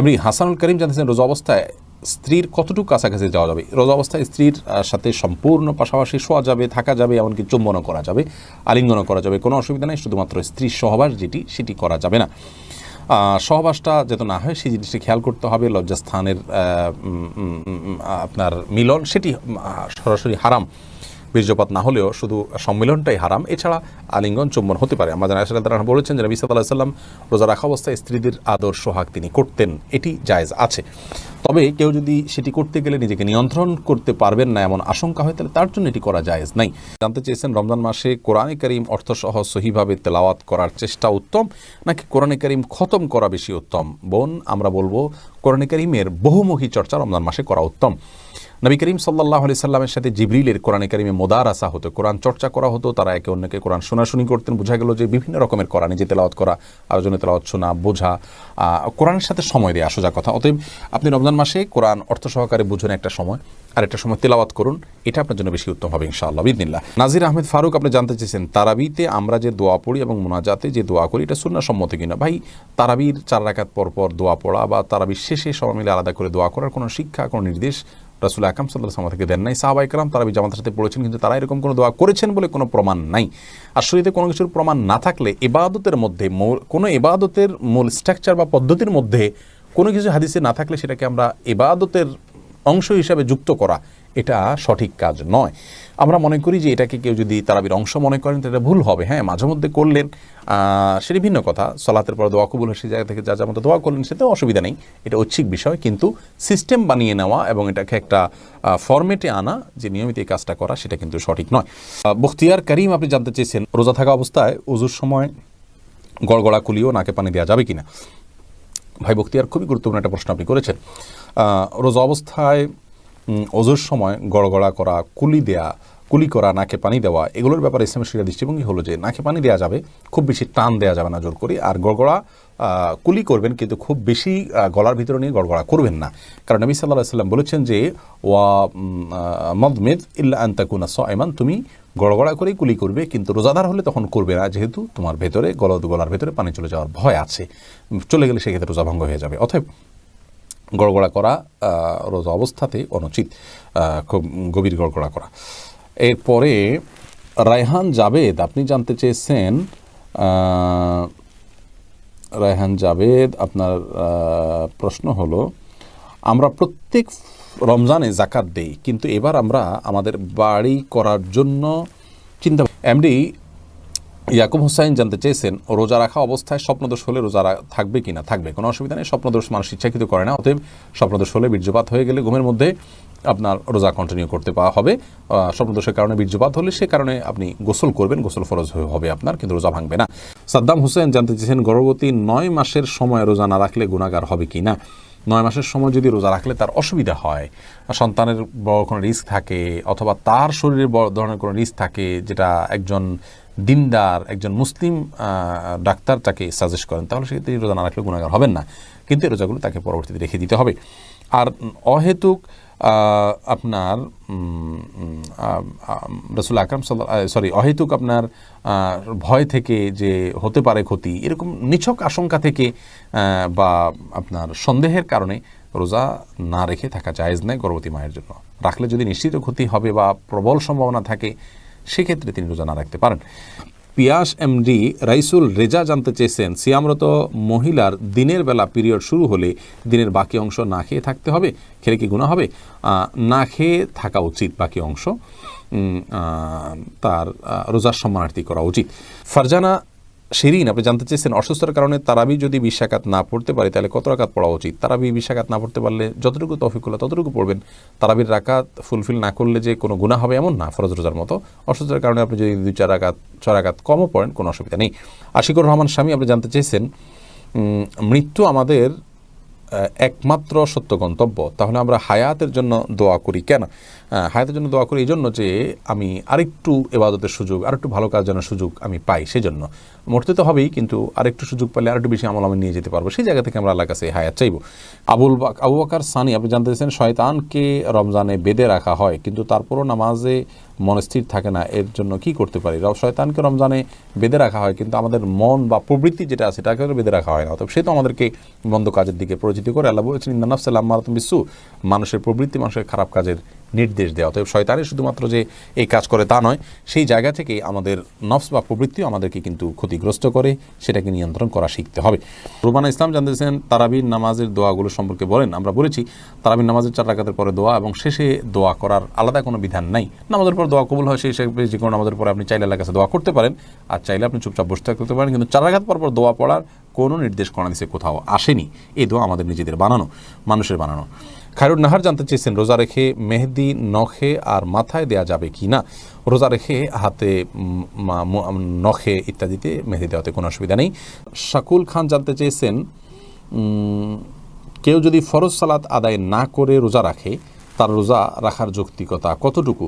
এমনি হাসানুল করিম জানতেছেন রোজা অবস্থায় স্ত্রীর কতটুকু কাছাকাছি যাওয়া যাবে? রোজা অবস্থায় স্ত্রীর সাথে সম্পূর্ণ পাশাপাশি শোয়া যাবে, থাকা যাবে, এমনকি চুম্বনও করা যাবে, আলিঙ্গনও করা যাবে। কোনো অসুবিধা নেই, শুধুমাত্র স্ত্রীর সহবাস যেটি, সেটি করা যাবে না। সহবাসটা যাতে না হয়, সেই জিনিসটি খেয়াল করতে হবে। লজ্জাস্থানের আপনার মিলন, সেটি সরাসরি হারাম। বীর্যপাত না হলেও শুধু সম্মিলনটাই হারাম। এছাড়া আলিঙ্গন চুম্বন হতে পারে। আমাদের আসলে তারা বলেছেন যে নবী সাল্লাহ সাল্লাম রোজা রাখা অবস্থায় স্ত্রীদের আদর সোহাগ তিনি করতেন। এটি জায়জ আছে। তবে কেউ যদি সেটি করতে গেলে নিজেকে নিয়ন্ত্রণ করতে পারবেন না এমন আশঙ্কা হয়, তাহলে তার জন্য এটি করা জায়েজ নাই। জানতে চেয়েছেন রমজান মাসে কোরআনে করিম অর্থসহ সহিভাবে তেলাওয়াত করার চেষ্টা উত্তম, নাকি কোরআনে করিম খতম করা বেশি উত্তম? বোন, আমরা বলব কোরআনে করিমের বহুমুখী চর্চা রমজান মাসে করা উত্তম। নবী করিম সাল্লাহ আলি সাল্লামের সাথে জিবরিলের কোরআনে কারিমে মোদার আসা হতো, কোরআন চর্চা করা হতো, তারা একে অন্যকে কোরআন শোনাশুনি করতেন। বোঝা গেল যে বিভিন্ন রকমের কোরআনে যে তেলাওয়াত করা, আয়োজনে তেলাওয়াত শোনা, বোঝা কোরআনের সাথে সময় দেওয়া সোজা কথা। অতএব আপনি রমজান মাসে কোরআন অর্থ সহকারে বুঝুন একটা সময়, আর একটা সময় তেলাওয়াত করুন, এটা আপনার জন্য বেশি উত্তম হবে ইনশাআল্লাহ বিদিনিল্লাহ নাজির আহমেদ ফারুক, আপনি জানতে চেয়েছেন, তারাবিতে আমরা যে দোয়া পড়ি এবং মোনাজাতে যে দোয়া করি, এটা সুন্না সম্মত কিনা? ভাই, তারাবির চার রাকাত পর পর দোয়া পড়া বা তারাবির শেষে সবাই মিলে আলাদা করে দোয়া করার কোনো শিক্ষা, কোনো নির্দেশ রাসুল আকাম সাল্লাহ সাল্লাম থেকে দেন নাই। সাহাবাই কালাম তারা জামাতের সাথে পড়েছেন, কিন্তু তারা এরকম কোনো দোয়া করেছেন বলে কোনো প্রমাণ নাই। আর শরীরে কোনো কিছুর প্রমাণ না থাকলে এবাদতের মধ্যে কোনো এবাদতের মূল স্ট্রাকচার বা পদ্ধতির মধ্যে কোনো কিছু হাদিসে না থাকলে সেটাকে আমরা এবাদতের অংশ হিসাবে যুক্ত করা, এটা সঠিক কাজ নয়। আমরা মনে করি যে এটাকে কেউ যদি তারাবির অংশ মনে করেন, তাহলে ভুল হবে। হ্যাঁ মাঝে মধ্যে করলেন সেটি ভিন্ন কথা। সলাতের পর দোয়া কবুল সেই জায়গা থেকে যা যা মতো দোয়া করলেন সেটাও অসুবিধা নেই। এটা ঐচ্ছিক বিষয়, কিন্তু সিস্টেম বানিয়ে নেওয়া এবং এটাকে একটা ফরম্যাটে আনা, যে নিয়মিত এই কাজটা করা, সেটা কিন্তু সঠিক নয়। বখতিয়ার করিম আপনি জানতে চেয়েছেন, রোজা থাকা অবস্থায় উজুর সময় গড়গড়া কুলিও নাকে পানি দেওয়া যাবে কিনা? ভাই বক্তিয়ার, খুবই গুরুত্বপূর্ণ একটা প্রশ্ন আপনি করেছেন। রোজা অবস্থায় ওজোর সময় গড়গড়া করা, কুলি দেয়া কুলি করা, নাকে পানি দেওয়া, এগুলোর ব্যাপারে ইসলামের শিরা দৃষ্টিভঙ্গি হলো যে নাকে পানি দেওয়া যাবে, খুব বেশি টান দেওয়া যাবে না জোর করে, আর গড়গড়া কুলি করবেন কিন্তু খুব বেশি গলার ভিতরে নিয়ে গড়গড়া করবেন না। কারণ নবী সাল্লাহ সাল্লাম বলেছেন যে, ওয়া মদমেদ ইল্লা আন্তাকুনা সাইমান তুমি গড়গড়া করেই কুলি করবে, কিন্তু রোজাদার হলে তখন করবে না, যেহেতু তোমার ভেতরে গলা গলার ভেতরে পানি চলে যাওয়ার ভয় আছে। চলে গেলে সেক্ষেত্রে রোজা ভঙ্গ হয়ে যাবে। অতএব গড়গড়া করা রোজা অবস্থাতে অনুচিত খুব গভীর গড়গড়া করা। এরপরে রায়হান জাবেদ, আপনি জানতে চেয়েছেন রায়হান জাবেদ, আপনার প্রশ্ন হলো, আমরা প্রত্যেক রমজানে জাকাত দেই, কিন্তু এবার আমরা আমাদের বাড়ি করার জন্য চিন্তা এমডি ইয়াকুব হোসাইন জানতে চেয়েছেন, রোজা রাখা অবস্থায় স্বপ্নদোষ হলে রোজা থাকবে কিনা? থাকবে, কোনো অসুবিধা নেই, স্বপ্নদোষ মানুষ ইচ্ছাকৃত করে না, অতএব স্বপ্নদোষ হলে বীর্যপাত হয়ে গেলে ঘুমের মধ্যে আপনার রোজা কন্টিনিউ করতে পাওয়া হবে। স্বপ্নদোষের কারণে বীর্যপাত হলে সে কারণে আপনি গোসল করবেন, গোসল ফরজ হবে আপনার, কিন্তু রোজা ভাঙবে না। সাদ্দাম হোসেন জানতে চেয়েছেন গর্ভবতী নয় মাসের সময় রোজা না রাখলে গুণাগার হবে কি না নয় মাসের সময় যদি রোজা রাখলে তার অসুবিধা হয়, সন্তানের বড় কোনো রিস্ক থাকে অথবা তার শরীরে বড় ধরনের কোনো রিস্ক থাকে যেটা একজন দিনদার, একজন মুসলিম ডাক্তার তাকে সাজেস্ট করেন, তাহলে সেক্ষেত্রে রোজা না রাখলে গুণাগার হবেন না। কিন্তু রোজাগুলো তাকে পরবর্তীতে রেখে দিতে হবে। আর অহেতুক আপনার রসুল আকরাম সরি, অহেতুক আপনার ভয় থেকে যে হতে পারে ক্ষতি, এরকম নিছক আশঙ্কা থেকে বা আপনার সন্দেহের কারণে রোজা না রেখে থাকা জায়েজ নেই গর্ভবতী মায়ের জন্য। রাখলে যদি নিশ্চিত ক্ষতি হবে বা প্রবল সম্ভাবনা থাকে, সেক্ষেত্রে তিনি রোজা না রাখতে পারেন। পিয়াস এমডি রাইসুল রেজা জানতে চেয়েছেন, সিয়ামরত মহিলার দিনের বেলা পিরিয়ড শুরু হলে দিনের বাকি অংশ না খেয়ে থাকতে হবে? খেলে কি গুণা হবে? না খেয়ে থাকা উচিত, বাকি অংশ তার রোজার সম্মানার্থী করা উচিত। ফারজানা শিরিন, আপনি জানতে চেয়েছেন অসুস্থতার কারণে তারাবি যদি বিশাকাত না পড়তে পারে, তাহলে কত রাকাত পড়া উচিত? তারাবি বিশাকাত না পড়তে পারলে যতটুকু তফিকুল্লা ততটুকু পড়বেন। তারাবির রাকাত ফুলফিল না করলে যে কোনো গুণা হবে এমন না, ফরজ রোজার মতো। অসুস্থতার কারণে আপনি যদি দুই, চার রাকাত, ছয় রাকাত কমও পড়েন, কোনো অসুবিধা নেই। আশিকুর রহমান স্বামী, আপনি জানতে চেয়েছেন মৃত্যু আমাদের একমাত্র সত্য গন্তব্য। তাহলে আমরা হায়াতের জন্য দোয়া করি। কেন? হায়াতের জন্য দোয়া করি এই জন্য যে আমি আরেকটু এবাদতের সুযোগ, আরেকটু ভালো কাজ জানার সুযোগ আমি পাই সেজন্য। মরতে তো হবেই, কিন্তু আরেকটু সুযোগ পেলে আরেকটু বেশি আমল আমি নিয়ে যেতে পারব। সেই জায়গা থেকে আমরা আল্লাহর কাছে হায়াত চাইব। আবুল আবু বাকার সানি, আপনি জানতে চাইছেন শয়তানকে রমজানে বেঁধে রাখা হয়, কিন্তু তারপরও নামাজে মনস্থির থাকে না, এর জন্য কি করতে পারি? শয়তানকে রমজানে বেঁধে রাখা হয়, কিন্তু আমাদের মন বা প্রবৃত্তি যেটা আছে সেটাকে বেঁধে রাখা হয় না। অতএব সে তো আমাদেরকে মন্দ কাজের দিকে পরিচিত করে, আল্লাহ বলেছেন ইন্দানাফসাল্লাহ মারাতম বিশ্ব মানুষের প্রবৃত্তি মানুষের খারাপ কাজের নির্দেশ দেওয়া অতএব শয়তানের শুধুমাত্র যে এই কাজ করে তা নয়, সেই জায়গা থেকে আমাদের নফস বা প্রবৃত্তিও আমাদেরকে কিন্তু ক্ষতিগ্রস্ত করে, সেটাকে নিয়ন্ত্রণ করা শিখতে হবে। রুবানা ইসলাম জানতেছেন, তারাবির নামাজের দোয়াগুলো সম্পর্কে বলেন, আমরা বলেছি, তারাবির নামাজের চার রাকাতের পরে দোয়া এবং শেষে দোয়া করার আলাদা কোনো বিধান নাই। নামাজের পর দোয়া কবুল হয়, সেই হিসেবে যে কোনো নামাজের পরে আপনি চাইলে আল্লাহর কাছে দোয়া করতে পারেন, আর চাইলে আপনি চুপচাপ বসে থাকতে পারেন, কিন্তু চার রাকাত পর পর দোয়া পড়ার কোনো নির্দেশ করা দিছে কোথাও আসেনি। এই দোয়া আমাদের নিজেদের বানানো, মানুষের বানানো। খায়রুন নাহার জানতে চেয়েছেন, রোজা রেখে মেহেদি, নখে আর মাথায় দেয়া যাবে কি না? রোজা রেখে হাতে নখে ইত্যাদিতে মেহেদি দেওয়াতে কোনো অসুবিধা নেই। শাকুল খান জানতে চেয়েছেন কেউ যদি ফরজ সালাত আদায় না করে রোজা রাখে, তার রোজা রাখার যৌক্তিকতা কতটুকু?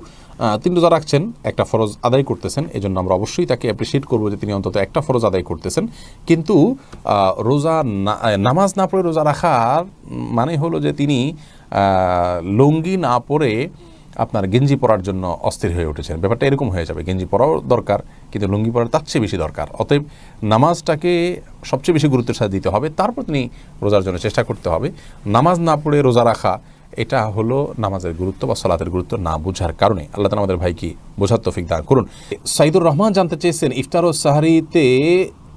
তিনি রোজা রাখছেন, একটা ফরজ আদায় করতেছেন এই জন্য আমরা অবশ্যই তাকে অ্যাপ্রিসিয়েট করব যে তিনি অন্তত একটা ফরজ আদায় করতেছেন। কিন্তু রোজা নামাজ না পড়ে রোজা রাখার মানে হলো যে তিনি লুঙ্গি না পরে আপনার গেঞ্জি পরার জন্য অস্থির হয়ে উঠেছেন। ব্যাপারটা এরকম হয়ে যাবে। গেঞ্জি পরাও দরকার, কিন্তু লুঙ্গি পরার তার চেয়ে বেশি দরকার। অতএব নামাজটাকে সবচেয়ে বেশি গুরুত্বের সাথে দিতে হবে। তারপর তিনি রোজার জন্য চেষ্টা করতে হবে। নামাজ না পড়ে রোজা রাখা, এটা হলো নামাজের গুরুত্ব বা সলাতের গুরুত্ব না বোঝার কারণে। আল্লাহ তালা আমাদের ভাইকে বোঝার তৌফিক দান করুন। সাইদুর রহমান জানতে চেয়েছেন, ইফতার ও সাহারিতে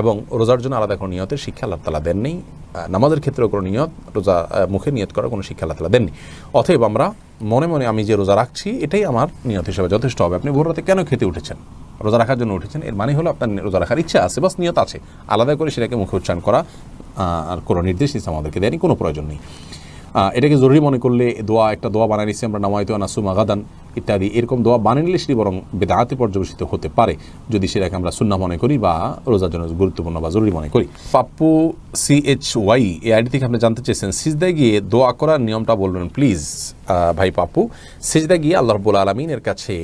এবং রোজার জন্য আলাদা কোনো নিয়তের শিক্ষা আল্লাহ তালা দেননি। নামাজের ক্ষেত্রেও কোনো নিয়ত, রোজা মুখে নিয়ত করার কোনো শিক্ষা আল্লাহ তালা দেননি। অতএব আমরা মনে মনে আমি যে রোজা রাখছি, এটাই আমার নিয়ত হিসেবে যথেষ্ট হবে। আপনি ভোর রাতে কেন খেতে উঠেছেন? রোজা রাখার জন্য উঠেছেন, এর মানে হলো আপনার রোজা রাখার ইচ্ছা আছে, বাস নিয়ত আছে। আলাদা করে সেটাকে মুখে উচ্চারণ করা আর কোনো নির্দেশ ইসলাম আমাদেরকে দেয়নি, কোনো প্রয়োজন নেই। এটাকে জরুরি মনে করলে দোয়া, একটা দোয়া বানিয়ে নিচ্ছি আমরা, নামায়িত নাসু মাগাদান ইত্যাদি। এরকম দোয়া বানিয়ে নিলে সেটি বরং বেদাহাতে পর্যবেসিত হতে পারে, যদি সেটাকে আমরা সুন্না মনে করি বা রোজার জন্য গুরুত্বপূর্ণ বা জরুরি মনে করি। পাপ্পু সি এইচ ওয়াই এই আইডি থেকে আপনি জানতে চেয়েছেন, সিজদায় গিয়ে দোয়া করার নিয়মটা বলবেন, প্লিজ ভাই পাপ্পু। সিজদা গিয়ে আল্লাহ রব্বুল আলমিনের কাছে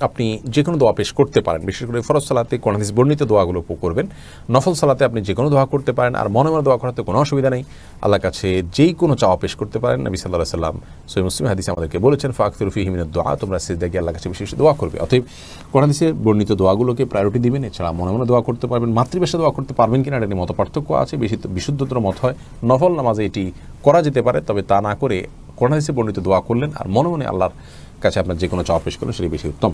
আপনি যে কোনো দোয়া পেশ করতে পারেন। বিশেষ করে ফরজ সালাতে হাদিস বর্ণিত দোয়াগুলো করবেন। নফল সালাতে আপনি যে কোনো দোয়া করতে পারেন আর মনে মনে দোয়া করাতে কোনো অসুবিধা নেই। আল্লাহর কাছে যেই কোনো চাওয়া পেশ করতে পারেন। নবী সাল্লাহ সাল্লাম সৈ মুসলিম হাদিস আমাদেরকে বলেছেন ফাকতুর ফিহিমিনের দোয়া তোমরা সিজদা গিয়ে আল্লাহ কাছে বেশি বেশি দোয়া করবে। অতএব হাদিসে বর্ণিত দোয়াগুলোকে প্রায়োরিটি দিবেন। এছাড়া মনে মনে দোয়া করতে পারবেন। মাতৃভাষা দোয়া করতে পারবেন কিনা এটা নিয়ে মত পার্থক্য আছে। বেশি বিশুদ্ধতর মত হয়। নফল নামাজে এটি করা যেতে পারে। তবে তা না করে কোরআন হাদিসে বর্ণিত দোয়া করলেন আর মনে মনে আল্লাহর কাছে আপনার যে কোনো চাওয়া পেশ করুন সেটি বেশি উত্তম।